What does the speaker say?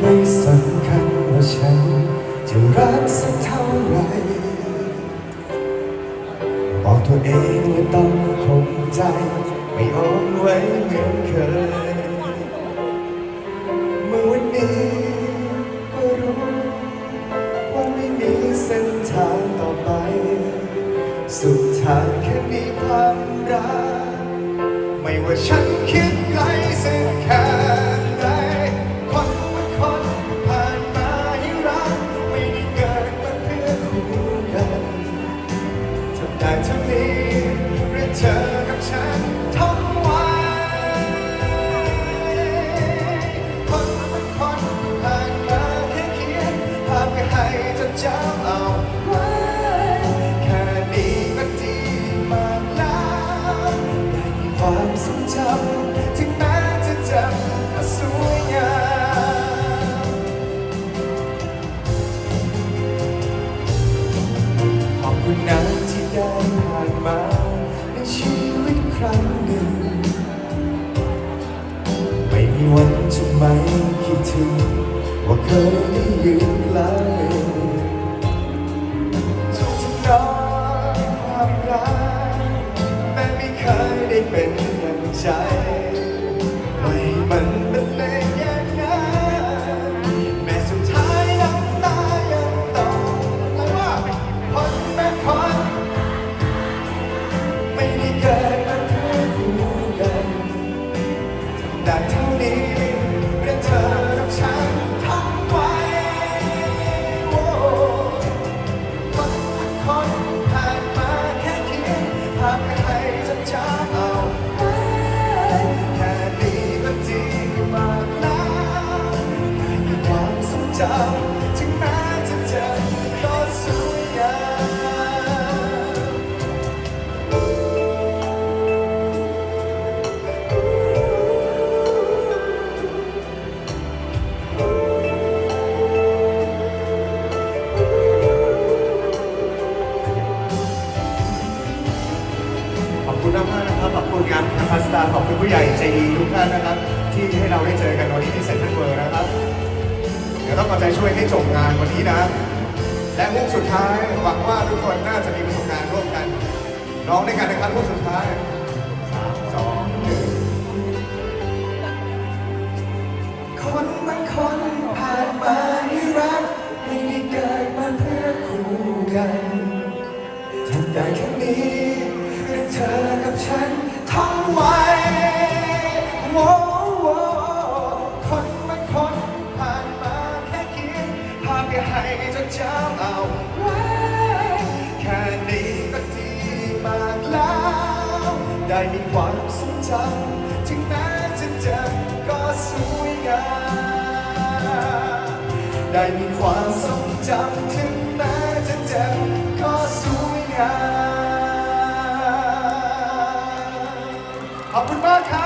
ไม่สำคัญว่าฉันจะรักสักเท่าไหร่บอกตัวเองว่าต้องคงใจ ไม่อ้อมไว้เหมือนเคย เมื่อวันนี้ก็รู้ว่าไม่มีเส้นทางต่อไป สุดท้ายแค่มีความรัก ไม่ว่าฉันคิดไกลสักแค่ มาในชีวิตครั้งหนึ่ง ไม่มีวันจะไม่คิดถึง ว่าเคยได้ยืนใกล้ทุกทำนอ แต่เท่านี้เพื่อเธอกับฉันทำไว้โอ้คนคนผ่านมาแค่เพียนภาพไปให้จำจำเอาไว้แค่นี้ก็ดีมากแล้วได้มีความทรงจำ คุณมากๆนะครับขอบคุณงานพาสตาขอบคุณผู้ใหญ่ใจดีทุกท่านนะครับ ที่ให้เราได้เจอกันวันนี้ที่เซ็นทรัลเวิลด์นะครับ เดี๋ยวต้องเอาใจช่วยให้จบงานวันนี้นะ และฮุกสุดท้ายหวังว่าทุกคนน่าจะมีประสบการณ์ร่วมกันร้องในการนะครับฮุกสุดท้ายสามสองหนึ่งคนบางคนผ่านมาให้รักไม่ได้เกิดมาเพื่อคู่กัน ได้มีความสุขใจถึงแม้จะเจ็บก็สวยงามได้มีความทรงจำถึงแม้จะเจ็บก็สวยงามขอบคุณมากครับ